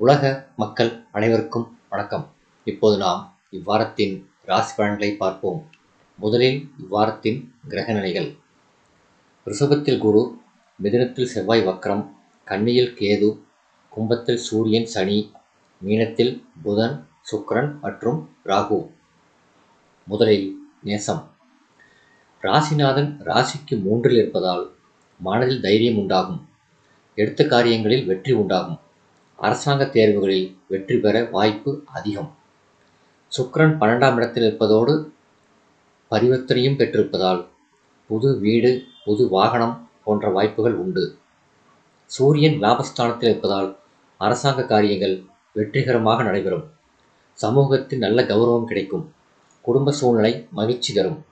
உலக மக்கள் அனைவருக்கும் வணக்கம். இப்போது நாம் இவ்வாரத்தின் ராசி பலன்களை பார்ப்போம். முதலில் இவ்வாரத்தின் கிரக நிலைகள். ரிஷபத்தில் குரு மிதுனத்தில் செவ்வாய் வக்ரம் கன்னியில் கேது கும்பத்தில் சூரியன் சனி மீனத்தில் புதன் சுக்ரன் மற்றும் ராகு. முதலில் நேசம். ராசிநாதன் ராசிக்கு மூன்றில் இருப்பதால் மனதில் தைரியம் உண்டாகும். எடுத்த காரியங்களில் வெற்றி உண்டாகும். அரசாங்க தேர்வுகளில் வெற்றி பெற வாய்ப்பு அதிகம். சுக்ரன் பன்னெண்டாம் இடத்தில் இருப்பதோடு பரிவர்த்தனையும் பெற்றிருப்பதால் புது வீடு புது வாகனம் போன்ற வாய்ப்புகள் உண்டு. சூரியன் லாபஸ்தானத்தில் இருப்பதால் அரசாங்க காரியங்கள் வெற்றிகரமாக நடைபெறும். சமூகத்தில் நல்ல கௌரவம் கிடைக்கும். குடும்ப சூழ்நிலை மகிழ்ச்சி தரும்.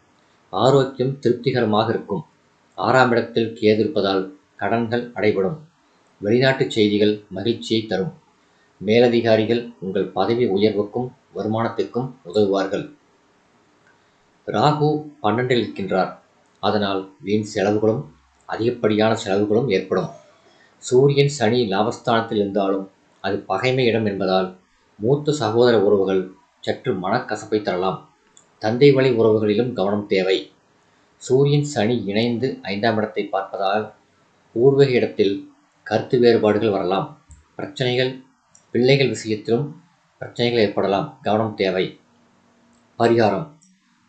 ஆரோக்கியம் திருப்திகரமாக இருக்கும். ஆறாம் இடத்தில் கேது இருப்பதால் கடன்கள் அடைபடும். வெளிநாட்டு செய்திகள் மகிழ்ச்சியை தரும். மேலதிகாரிகள் உங்கள் பதவி உயர்வுக்கும் வருமானத்திற்கும் உதவுவார்கள். ராகு பன்னெண்டில் இருக்கின்றார் அதனால் வீண் செலவுகளும் அதிகப்படியான செலவுகளும் ஏற்படும். சூரியன் சனி லாபஸ்தானத்தில் இருந்தாலும் அது பகைமை இடம் என்பதால் மூத்த சகோதர உறவுகள் சற்று மனக்கசப்பை தரலாம். தந்தை வழி உறவுகளிலும் கவனம் தேவை. சூரியன் சனி இணைந்து ஐந்தாம் இடத்தை பார்ப்பதால் பூர்வீக இடத்தில் கருத்து வேறுபாடுகள் வரலாம். பிரச்சனைகள் பிள்ளைகள் விஷயத்திலும் பிரச்சனைகள் ஏற்படலாம். கவனம் தேவை. பரிகாரம்.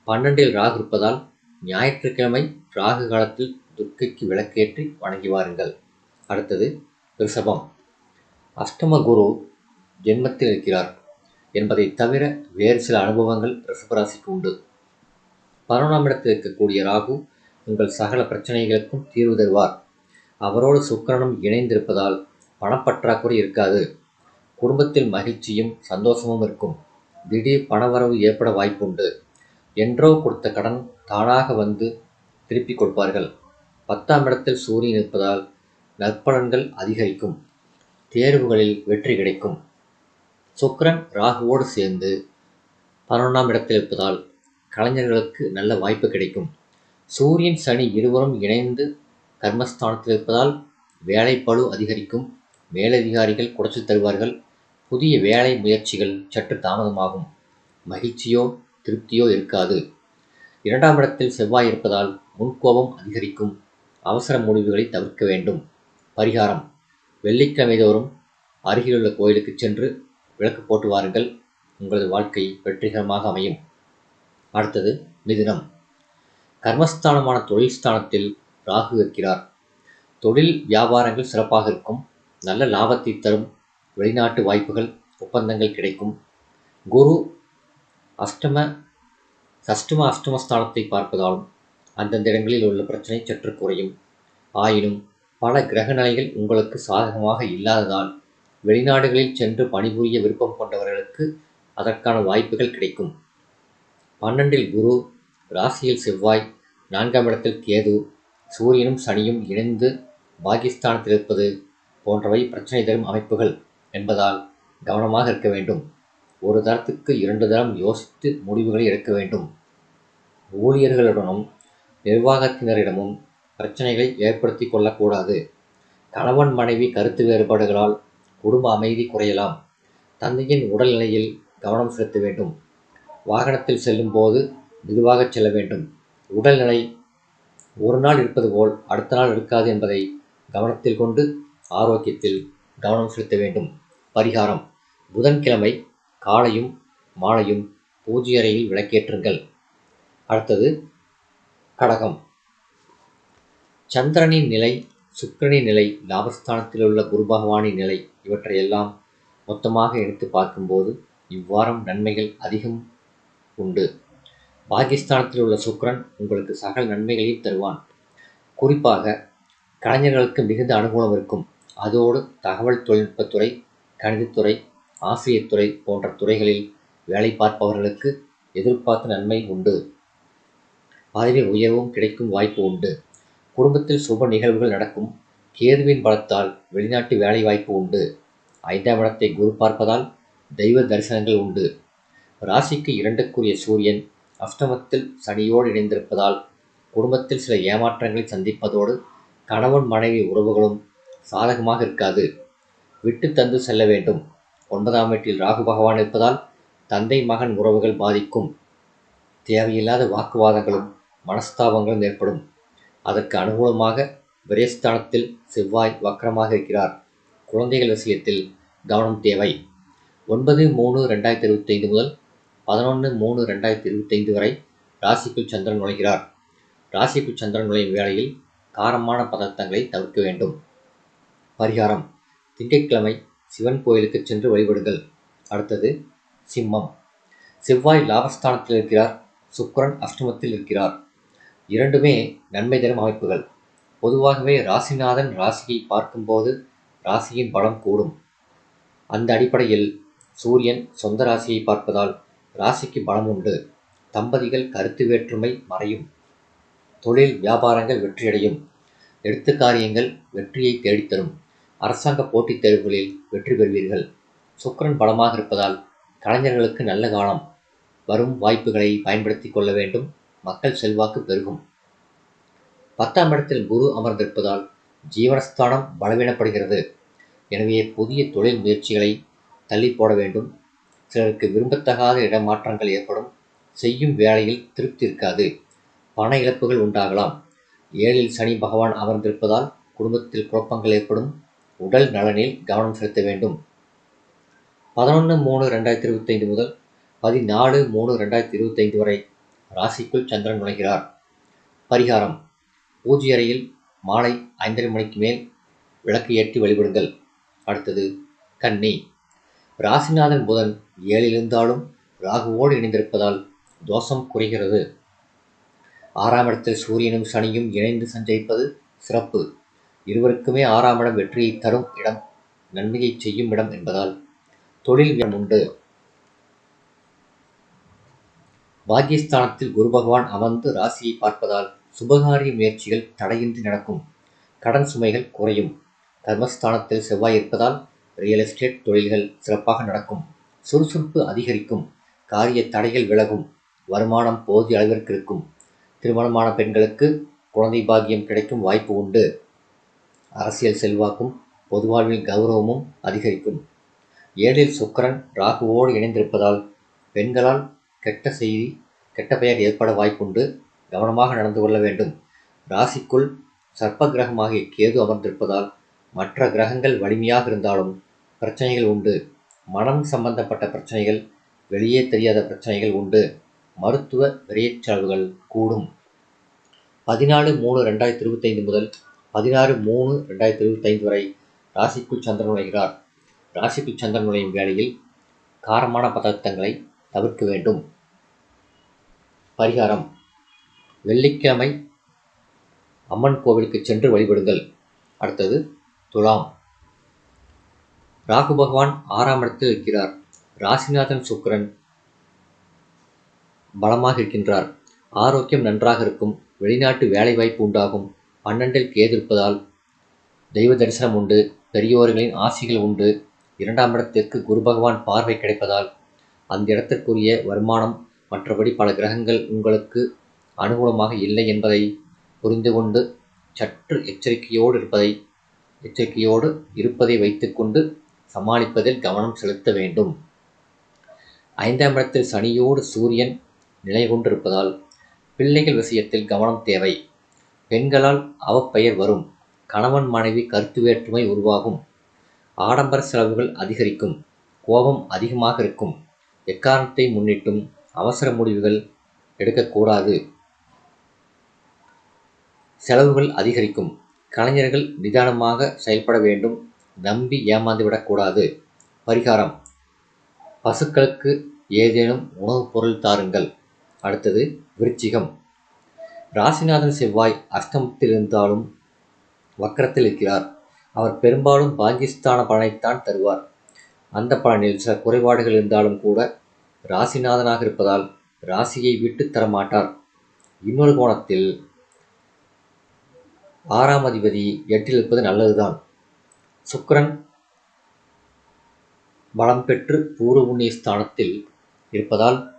பன்னெண்டில் ராகு இருப்பதால் ஞாயிற்றுக்கிழமை ராகு காலத்தில் துர்க்கைக்கு விளக்கேற்றி வணங்கி வாருங்கள். அடுத்தது ரிஷபம். அஷ்டம குரு ஜென்மத்தில் இருக்கிறார் என்பதை தவிர வேறு சில அனுபவங்கள் ரிஷபராசிக்கு உண்டு. பதினொன்றாம் இடத்தில் இருக்கக்கூடிய ராகு உங்கள் சகல பிரச்சனைகளுக்கும் தீர்வு தருவார். அவரோடு சுக்கரனும் இணைந்திருப்பதால் பணப்பற்றாக்குறை இருக்காது. குடும்பத்தில் மகிழ்ச்சியும் சந்தோஷமும் இருக்கும். திடீர் பணவரவு ஏற்பட வாய்ப்புண்டு. என்றோ கொடுத்த கடன் தானாக வந்து திருப்பி கொடுப்பார்கள். பத்தாம் இடத்தில் சூரியன் இருப்பதால் நற்பலன்கள் அதிகரிக்கும். தேர்வுகளில் வெற்றி கிடைக்கும். சுக்கிரன் ராகுவோடு சேர்ந்து பதினொன்றாம் இடத்தில் இருப்பதால் கலைஞர்களுக்கு நல்ல வாய்ப்பு கிடைக்கும். சூரியன் சனி இருவரும் இணைந்து கர்மஸ்தானத்தில் இருப்பதால் வேலைப்பழு அதிகரிக்கும். மேலதிகாரிகள் குடைச்சி தருவார்கள். புதிய வேலை முயற்சிகள் சற்று தாமதமாகும். மகிழ்ச்சியோ திருப்தியோ இருக்காது. இரண்டாம் இடத்தில் செவ்வாய் இருப்பதால் முன்கோபம் அதிகரிக்கும். அவசர முடிவுகளை தவிர்க்க வேண்டும். பரிகாரம். வெள்ளிக்கிழமை தோறும் அருகிலுள்ள கோயிலுக்கு சென்று விளக்கு போட்டு வாருங்கள். உங்களது வாழ்க்கை வெற்றிகரமாக அமையும். அடுத்தது மிதுனம். கர்மஸ்தானமான தொழில் ஸ்தானத்தில் ராகு இருக்கிறார் தொழில் வியாபாரங்கள் சிறப்பாக இருக்கும். நல்ல லாபத்தை தரும். வெளிநாட்டு வாய்ப்புகள் ஒப்பந்தங்கள் கிடைக்கும். குரு அஷ்டம சஷ்டம அஷ்டமஸ்தானத்தை பார்ப்பதாலும் அந்தந்த இடங்களில் உள்ள பிரச்சனை சற்று குறையும். ஆயினும் பல கிரக நிலைகள் உங்களுக்கு சாதகமாக இல்லாததால் வெளிநாடுகளில் சென்று பணிபுரிய விருப்பம் கொண்டவர்களுக்கு அதற்கான வாய்ப்புகள் கிடைக்கும். பன்னெண்டில் குரு ராசியில் செவ்வாய் நான்காம் இடத்தில் கேது சூரியனும் சனியும் இணைந்து பாகிஸ்தானத்தில் இருப்பது போன்றவை பிரச்சனை தரும் அமைப்புகள் என்பதால் கவனமாக இருக்க வேண்டும். ஒரு தரத்துக்கு இரண்டு தரம் யோசித்து முடிவுகளை எடுக்க வேண்டும். ஊழியர்களுடனும் நிர்வாகத்தினரிடமும் பிரச்சனைகளை ஏற்படுத்தி கொள்ளக்கூடாது. கணவன் மனைவி கருத்து வேறுபாடுகளால் குடும்ப அமைதி குறையலாம். தந்தையின் உடல்நிலையில் கவனம் செலுத்த வேண்டும். வாகனத்தில் செல்லும் போது மெதுவாக செல்ல வேண்டும். உடல்நிலை ஒரு நாள் இருப்பது போல் அடுத்த நாள் இருக்காது என்பதை கவனத்தில் கொண்டு ஆரோக்கியத்தில் கவனம் செலுத்த வேண்டும். பரிகாரம். புதன்கிழமை காலையும் மாலையும் பூஜை அறையில் விளக்கேற்றுங்கள். அடுத்தது கடகம். சந்திரனின் நிலை சுக்கிரனின் நிலை லாபஸ்தானத்தில் உள்ள குரு பகவானின் நிலை இவற்றையெல்லாம் மொத்தமாக எடுத்து பார்க்கும்போது இவ்வாரம் நன்மைகள் அதிகம் உண்டு. பாகிஸ்தானத்தில் உள்ள சுக்ரன் உங்களுக்கு சகல் நன்மைகளையும் தருவான். குறிப்பாக கலைஞர்களுக்கு மிகுந்த அனுகூலம் இருக்கும். அதோடு தகவல் தொழில்நுட்பத்துறை கணிதத்துறை ஆசிரியத்துறை போன்ற துறைகளில் வேலை பார்ப்பவர்களுக்கு எதிர்பார்த்த நன்மை உண்டு. பதவி உயர்வும் கிடைக்கும் வாய்ப்பு உண்டு. குடும்பத்தில் சுப நிகழ்வுகள் நடக்கும். கேதுவின் பலத்தால் வெளிநாட்டு வேலை வாய்ப்பு உண்டு. ஐந்தாம் இடத்தை குரு பார்ப்பதால் தெய்வ தரிசனங்கள் உண்டு. ராசிக்கு இரண்டுக்குரிய சூரியன் அஷ்டமத்தில் சனியோடு இணைந்திருப்பதால் குடும்பத்தில் சில ஏமாற்றங்களை சந்திப்பதோடு கணவன் மனைவி உறவுகளும் சாதகமாக இருக்காது. விட்டு தந்து செல்ல வேண்டும். ஒன்பதாம் வீட்டில் ராகு பகவான் இருப்பதால் தந்தை மகன் உறவுகள் பாதிக்கும். தேவையில்லாத வாக்குவாதங்களும் மனஸ்தாபங்களும் ஏற்படும். அதற்கு அனுகூலமாக விரயஸ்தானத்தில் செவ்வாய் வக்கரமாக இருக்கிறார். குழந்தைகள் விஷயத்தில் கவனம் தேவை. ஒன்பது மூணு ரெண்டாயிரத்தி இருபத்தைந்து முதல் பதினொன்று மூணு ரெண்டாயிரத்தி இருபத்தைந்து வரை ராசிக்குள் சந்திரன் நுழைகிறார். ராசிக்குள் சந்திரன் நுழையும் வேளையில் காரமான பதார்த்தங்களை தவிர்க்க வேண்டும். பரிகாரம். திங்கட்கிழமை சிவன் கோயிலுக்கு சென்று வழிபடுங்கள். அடுத்தது சிம்மம். செவ்வாய் லாபஸ்தானத்தில் இருக்கிறார். சுக்கரன் அஷ்டமத்தில் இருக்கிறார். இரண்டுமே நன்மை தரும் அமைப்புகள். பொதுவாகவே ராசிநாதன் ராசியை பார்க்கும்போது ராசியின் பலம் கூடும். அந்த அடிப்படையில் சூரியன் சொந்த ராசியை பார்ப்பதால் ராசிக்கு பலம் உண்டு. தம்பதிகள் கருத்து வேற்றுமை மறையும். தொழில் வியாபாரங்கள் வெற்றியடையும். எடுத்துக்காரியங்கள் வெற்றியை தேடித்தரும். அரசாங்க போட்டித் தேர்வுகளில் வெற்றி பெறுவீர்கள். சுக்கரன் பலமாக இருப்பதால் கலைஞர்களுக்கு நல்ல காலம். வரும் வாய்ப்புகளை பயன்படுத்தி கொள்ள வேண்டும். மக்கள் செல்வாக்கு பெருகும். பத்தாம் இடத்தில் குரு அமர்ந்திருப்பதால் ஜீவனஸ்தானம் பலவீனப்படுகிறது. எனவே புதிய தொழில் முயற்சிகளை தள்ளி போட வேண்டும். சிலருக்கு விரும்பத்தகாத இடமாற்றங்கள் ஏற்படும். செய்யும் வேலையில் திருப்தி இருக்காது. பண இழப்புகள் உண்டாகலாம். ஏழில் சனி பகவான் அமர்ந்திருப்பதால் குடும்பத்தில் குழப்பங்கள் ஏற்படும். உடல் நலனில் கவனம் செலுத்த வேண்டும். பதினொன்று மூணு ரெண்டாயிரத்தி இருபத்தைந்து முதல் பதினாலு மூணு ரெண்டாயிரத்தி இருபத்தைந்து வரை ராசிக்குள் சந்திரன் நுழைகிறார். பரிகாரம். பூஜை அறையில் மாலை ஐந்தரை மணிக்கு மேல் விளக்கு ஏற்றி வழிபடுங்கள். அடுத்தது கன்னி. ராசிநாதன் புதன் ஏழில் இருந்தாலும் ராகுவோடு இணைந்திருப்பதால் தோஷம் குறைகிறது. ஆறாம் இடத்தில் சூரியனும் சனியும் இணைந்து சஞ்சரிப்பது சிறப்பு. இருவருக்குமே ஆறாம் இடம் வெற்றியை தரும் இடம் நன்மையை செய்யும் இடம் என்பதால் தொழில் இடம் உண்டு. பாக்கியஸ்தானத்தில் குரு பகவான் அமர்ந்து ராசியை பார்ப்பதால் சுபகாரிய முயற்சிகள் தடையின்றி நடக்கும். கடன் சுமைகள் குறையும். கர்மஸ்தானத்தில் செவ்வாய் இருப்பதால் ரியல் எஸ்டேட் தொழில்கள் சிறப்பாக நடக்கும். சுறுசுறுப்பு அதிகரிக்கும். காரிய தடைகள் விலகும். வருமானம் போதிய அளவிற்கு இருக்கும். திருமணமான பெண்களுக்கு குழந்தை பாக்கியம் கிடைக்கும் வாய்ப்பு உண்டு. அரசியல் செல்வாக்கும் பொதுவாழ்வில் கௌரவமும் அதிகரிக்கும். ஏழில் சுக்கரன் ராகுவோடு இணைந்திருப்பதால் பெண்களால் கெட்ட செய்தி கெட்ட பெயர் ஏற்பட வாய்ப்புண்டு. கவனமாக நடந்து கொள்ள வேண்டும். ராசிக்குள் சர்ப்ப கிரகமாகிய கேது அமர்ந்திருப்பதால் மற்ற கிரகங்கள் வலிமையாக இருந்தாலும் பிரச்சனைகள் உண்டு. மனம் சம்பந்தப்பட்ட பிரச்சனைகள் வெளியே தெரியாத பிரச்சனைகள் உண்டு. மருத்துவ விரயச் செலவுகள் கூடும். பதினாலு மூணு ரெண்டாயிரத்தி இருபத்தைந்து முதல் பதினாறு மூணு ரெண்டாயிரத்தி இருபத்தைந்து வரை ராசிக்குள் சந்திரன் நுழைகிறார். ராசிக்குள் சந்திரன் நுழையும் வேளையில் காரமான பதார்த்தங்களை தவிர்க்க வேண்டும். பரிகாரம். வெள்ளிக்கிழமை அம்மன் கோவிலுக்கு சென்று வழிபடுங்கள். அடுத்தது துலாம். ராகு பகவான் ஆறாம் இடத்தில் இருக்கிறார். ராசிநாதன் சுக்கிரன் பலமாக இருக்கின்றார். ஆரோக்கியம் நன்றாக இருக்கும். வெளிநாட்டு வேலைவாய்ப்பு உண்டாகும். பன்னெண்டில் கேது இருப்பதால் தெய்வ தரிசனம் உண்டு. பெரியோர்களின் ஆசிகள் உண்டு. இரண்டாம் இடத்திற்கு குரு பகவான் பார்வை கிடைப்பதால் அந்த இடத்திற்குரிய வருமானம் மற்றபடி பல கிரகங்கள் உங்களுக்கு அனுகூலமாக இல்லை என்பதை புரிந்து கொண்டு சற்று எச்சரிக்கையோடு இருப்பதை எச்சரிக்கையோடு இருப்பதை வைத்துக்கொண்டு சமாளிப்பதில் கவனம் செலுத்த வேண்டும். ஐந்தாம் இடத்தில் சனியோடு சூரியன் நிலை கொண்டிருப்பதால் பிள்ளைகள் விஷயத்தில் கவனம் தேவை. பெண்களால் அவப்பெயர் வரும். கணவன் மனைவி கருத்து வேற்றுமை உருவாகும். ஆடம்பர செலவுகள் அதிகரிக்கும். கோபம் அதிகமாக இருக்கும். எக்காரணத்தை முன்னிட்டும் அவசர முடிவுகள் எடுக்கக்கூடாது. செலவுகள் அதிகரிக்கும். கலைஞர்கள் நிதானமாக செயல்பட வேண்டும். நம்பி ஏமாந்து விடக்கூடாது. பரிகாரம். பசுக்களுக்கு ஏதேனும் உணவுப் பொருள் தாருங்கள். அடுத்தது விருச்சிகம். ராசிநாதன் செவ்வாய் அஷ்டமத்தில் இருந்தாலும் வக்கரத்தில் இருக்கிறார். அவர் பெரும்பாலும் பாகிஸ்தான பலனைத்தான் தருவார். அந்த பலனில் சில குறைபாடுகள் இருந்தாலும் கூட ராசிநாதனாக இருப்பதால் ராசியை விட்டு தர மாட்டார் இன்னொரு கோணத்தில் ஆறாம் அதிபதி எட்டில் இருப்பது நல்லதுதான். சுக்கரன் பலம் பெற்று பூர்வ புண்ணிய ஸ்தானத்தில் இருப்பதால்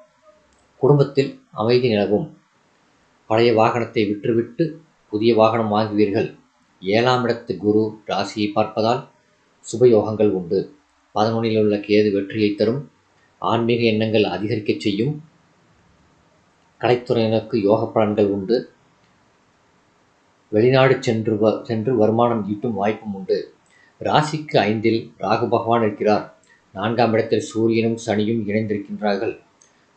குடும்பத்தில் அமைதி நிலவும். பழைய வாகனத்தை விற்றுவிட்டு புதிய வாகனம் வாங்குவீர்கள். ஏழாம் இடத்து குரு ராசியை பார்ப்பதால் சுபயோகங்கள் உண்டு. பதினொன்றில் உள்ள கேது வெற்றியை தரும். ஆன்மீக எண்ணங்கள் அதிகரிக்கச் செய்யும். கலைத்துறையினருக்கு யோக பலன்கள் உண்டு. வெளிநாடு சென்று வ சென்று வருமானம் ஈட்டும் வாய்ப்பும் உண்டு. ராசிக்கு ஐந்தில் ராகு பகவான் இருக்கிறார். நான்காம் இடத்தில் சூரியனும் சனியும் இணைந்திருக்கின்றார்கள்.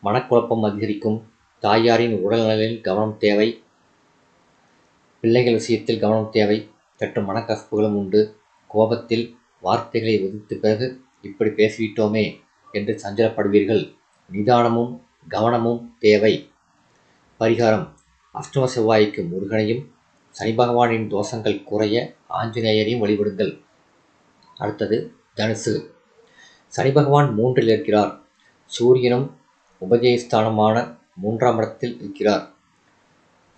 மனக்குழப்பம் அதிகரிக்கும். தாயாரின் உடல்நலில் கவனம் தேவை. பிள்ளைகள் விஷயத்தில் கவனம் தேவை. சற்று மனக்கசப்புகளும் உண்டு. கோபத்தில் வார்த்தைகளை ஒதுத்த பிறகு இப்படி பேசிவிட்டோமே என்று சஞ்சலப்படுவீர்கள். நிதானமும் கவனமும் தேவை. பரிகாரம். அஷ்டம செவ்வாய்க்கு முருகனையும் சனி பகவானின் தோஷங்கள் குறைய ஆஞ்சநேயரையும் வழிபடுங்கள். அடுத்தது தனுசு. சனி பகவான் மூன்றில் இருக்கிறார். சூரியனும் உபஜயஸ்தானமான மூன்றாம் இடத்தில் இருக்கிறார்.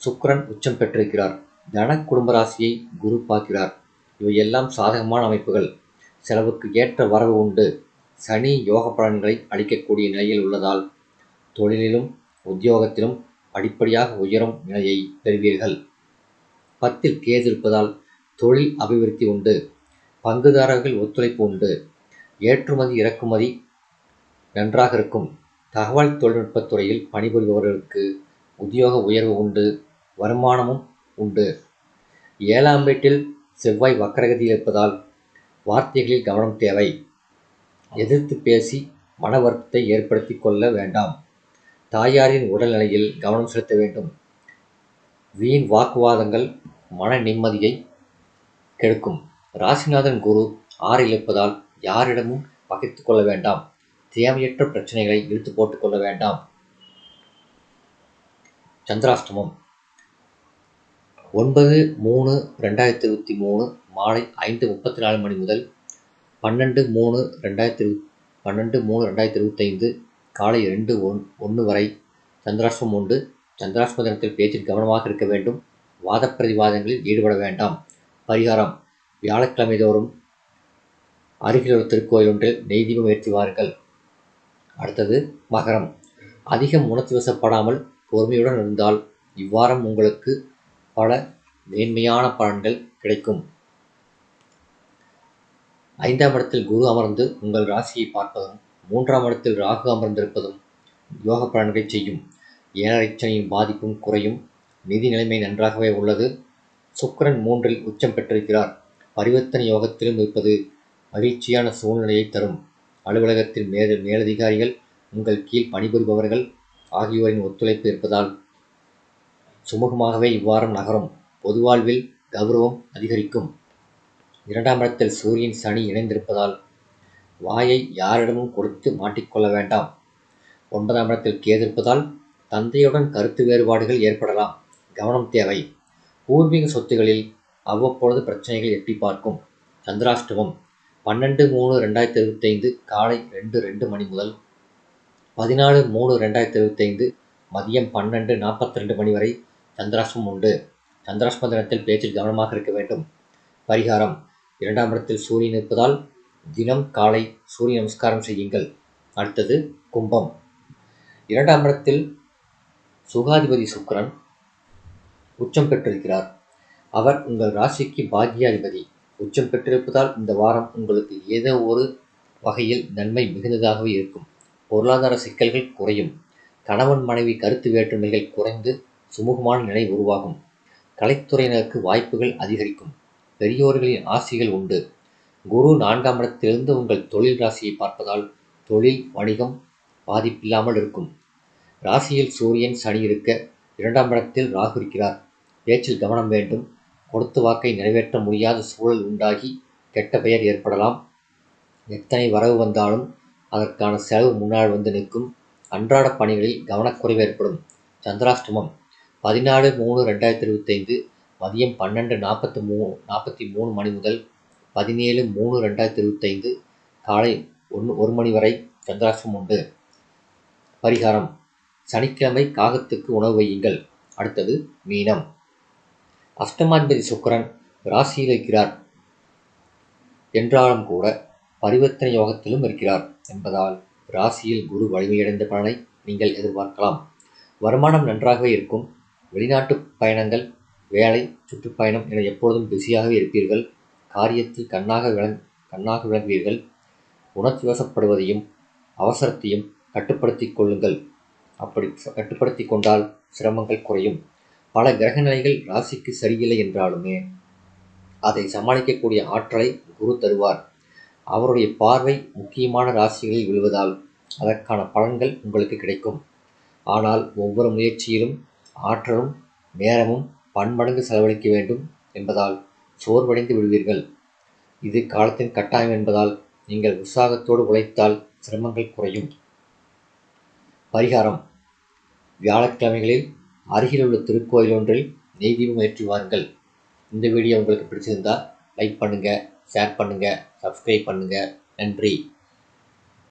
சுக்கிரன் உச்சம் பெற்றிருக்கிறார். தன குடும்ப ராசியை குரு பார்க்கிறார். இவையெல்லாம் சாதகமான அமைப்புகள். செலவுக்கு ஏற்ற வரவு உண்டு. சனி யோக பலன்களை அளிக்கக்கூடிய நிலையில் உள்ளதால் தொழிலிலும் உத்தியோகத்திலும் படிப்படியாக உயரும் நிலையை பெறுவீர்கள். பத்தில் கேது இருப்பதால் தொழில் அபிவிருத்தி உண்டு. பங்குதாரர்கள் ஒத்துழைப்பு உண்டு. ஏற்றுமதி இறக்குமதி நன்றாக இருக்கும். தகவல் தொழில்நுட்பத் துறையில் பணிபுரிபவர்களுக்கு உத்தியோக உயர்வு உண்டு வருமானமும் உண்டு. ஏழாம் வீட்டில் செவ்வாய் வக்கரகதியில் இருப்பதால் வார்த்தைகளில் கவனம் தேவை. எதிர்த்து பேசி மன வருத்தத்தை ஏற்படுத்தி கொள்ள வேண்டாம். தாயாரின் உடல்நிலையில் கவனம் செலுத்த வேண்டும். வீண் வாக்குவாதங்கள் மன நிம்மதியை கெடுக்கும். ராசிநாதன் குரு ஆறில் இருப்பதால் யாரிடமும் பகிர்ந்து கொள்ள வேண்டாம். தேவையற்ற பிரச்சனைகளை இழுத்து போட்டுக் கொள்ள வேண்டாம். சந்திராஷ்டமம். ஒன்பது மூணு ரெண்டாயிரத்தி இருபத்தி மூணு மாலை ஐந்து முப்பத்தி நாலு மணி முதல் பன்னெண்டு மூணு ரெண்டாயிரத்தி இரு பன்னெண்டு மூணு ரெண்டாயிரத்தி இருபத்தைந்து காலை ரெண்டு ஒன் ஒன்று வரை சந்திராஷ்டமம் உண்டு. சந்திராஷ்டம தினத்தில் பேச்சில் கவனமாக இருக்க வேண்டும். வாத பிரதிவாதங்களில் ஈடுபட வேண்டாம். பரிகாரம். வியாழக்கிழமை தோறும் அருகில் ஒரு திருக்கோயில் ஒன்றில் நெய் தீபம் ஏற்றி வாருங்கள் அடுத்தது மகரம். அதிகம் உணர்ச்சி வசப்படாமல் பொறுமையுடன் இருந்தால் இவ்வாரம் உங்களுக்கு பல மேன்மையான பலன்கள் கிடைக்கும். ஐந்தாம் இடத்தில் குரு அமர்ந்து உங்கள் ராசியை பார்ப்பதும் மூன்றாம் இடத்தில் ராகு அமர்ந்திருப்பதும் யோக பலன்களை செய்யும். ஏழரை பாதிப்பும் குறையும். நிதி நிலைமை நன்றாகவே உள்ளது. சுக்கரன் மூன்றில் உச்சம் பெற்றிருக்கிறார். பரிவர்த்தனை யோகத்திலும் இருப்பது மகிழ்ச்சியான சூழ்நிலையை தரும். அலுவலகத்தில் மேல் மேலதிகாரிகள் உங்கள் கீழ் பணிபுரிபவர்கள் ஆகியோரின் ஒத்துழைப்பு இருப்பதால் சுமூகமாகவே இவ்வாரம் நகரும். பொது வாழ்வில் கௌரவம் அதிகரிக்கும். இரண்டாம் இடத்தில் சூரியன் சனி இணைந்திருப்பதால் வாயை யாரிடமும் கொடுத்து மாட்டிக்கொள்ள வேண்டாம். ஒன்பதாம் இடத்தில் கேதிருப்பதால் தந்தையுடன் கருத்து வேறுபாடுகள் ஏற்படலாம். கவனம் தேவை. பூர்வீக சொத்துகளில் அவ்வப்பொழுது பிரச்சனைகள் எட்டி பார்க்கும். சந்திராஷ்டமம் பன்னெண்டு மூணு ரெண்டாயிரத்தி இருபத்தைந்து காலை ரெண்டு ரெண்டு மணி முதல் பதினாலு மூணு ரெண்டாயிரத்தி இருபத்தைந்து மதியம் பன்னெண்டு நாற்பத்தி ரெண்டு மணி வரை சந்திராஷ்டமம் உண்டு. சந்திராஷ்டம தினத்தில் பேச்சில் கவனமாக இருக்க வேண்டும். பரிகாரம் இரண்டாம் இடத்தில் சூரியன் இருப்பதால் தினம் காலை சூரிய நமஸ்காரம் செய்யுங்கள். அடுத்தது கும்பம். இரண்டாம் இடத்தில் சுகாதிபதி சுக்கரன் உச்சம் பெற்றிருக்கிறார். அவர் உங்கள் ராசிக்கு பாக்யாதிபதி உச்சம் பெற்றிருப்பதால் இந்த வாரம் உங்களுக்கு ஏதோ ஒரு வகையில் நன்மை மிகுந்ததாகவே இருக்கும். பொருளாதார சிக்கல்கள் குறையும். கணவன் மனைவி கருத்து வேற்றுமைகள் குறைந்து சுமூகமான நிலை உருவாகும். கலைத்துறையினருக்கு வாய்ப்புகள் அதிகரிக்கும். பெரியோர்களின் ஆசிகள் உண்டு. குரு நான்காம் இடத்திலிருந்து உங்கள் தொழில் ராசியை பார்ப்பதால் தொழில் வணிகம் பாதிப்பில்லாமல் இருக்கும். ராசியில் சூரியன் சனி இருக்க இரண்டாம் இடத்தில் ராகு இருக்கிறார். பேச்சில் கவனம் வேண்டும். கொடுத்த வாக்கை நிறைவேற்ற முடியாத சூழல் உண்டாகி கெட்ட பெயர் ஏற்படலாம். எத்தனை வரவு வந்தாலும் அதற்கான செலவு முன்னால் வந்து நிற்கும். அன்றாட பணிகளில் கவனக்குறைவு ஏற்படும். சந்திராஷ்டமம் பதினாலு மூணு ரெண்டாயிரத்தி இருபத்தைந்து மதியம் பன்னெண்டு நாற்பத்தி மூ நாற்பத்தி மூணு மணி முதல் பதினேழு மூணு ரெண்டாயிரத்தி இருபத்தைந்து காலை ஒன்று ஒரு மணி வரை சந்திராஷ்டமம் உண்டு. பரிகாரம் சனிக்கிழமை காகத்துக்கு உணவு வையுங்கள். அடுத்தது மீனம். அஷ்டமாதிபதி சுக்கரன் ராசியில் இருக்கிறார். என்றாலும் கூட பரிவர்த்தனை யோகத்திலும் இருக்கிறார் என்பதால் ராசியில் குரு வலிமையடைந்த பலனை நீங்கள் எதிர்பார்க்கலாம். வருமானம் நன்றாகவே இருக்கும். வெளிநாட்டு பயணங்கள் வேலை சுற்றுப்பயணம் என எப்பொழுதும் பிஸியாகவே இருப்பீர்கள். காரியத்தில் கண்ணாக விளங் கண்ணாக விளங்குவீர்கள். உணர்ச்சி வசப்படுவதையும் அவசரத்தையும் கட்டுப்படுத்தி கொள்ளுங்கள். அப்படி கட்டுப்படுத்திக் கொண்டால் சிரமங்கள் குறையும். பல கிரக நிலைகள் ராசிக்கு சரியில்லை என்றாலுமே அதை சமாளிக்கக்கூடிய ஆற்றலை குரு தருவார். அவருடைய பார்வை முக்கியமான ராசிகளில் விழுவதால் அதற்கான பலன்கள் உங்களுக்கு கிடைக்கும். ஆனால் ஒவ்வொரு முயற்சியிலும் ஆற்றலும் நேரமும் பன்மடங்கு செலவழிக்க வேண்டும் என்பதால் சோர்வடைந்து விடுவீர்கள். இது காலத்தின் கட்டாயம் என்பதால் நீங்கள் உற்சாகத்தோடு உழைத்தால் சிரமங்கள் குறையும். பரிகாரம். வியாழக்கிழமைகளில் அருகில் உள்ள திருக்கோயில் ஒன்றில் நெய் தீபம் ஏற்றி வாருங்கள் இந்த வீடியோ உங்களுக்கு பிடிச்சிருந்தால் லைக் பண்ணுங்கள் ஷேர் பண்ணுங்கள் சப்ஸ்கிரைப் பண்ணுங்கள் நன்றி.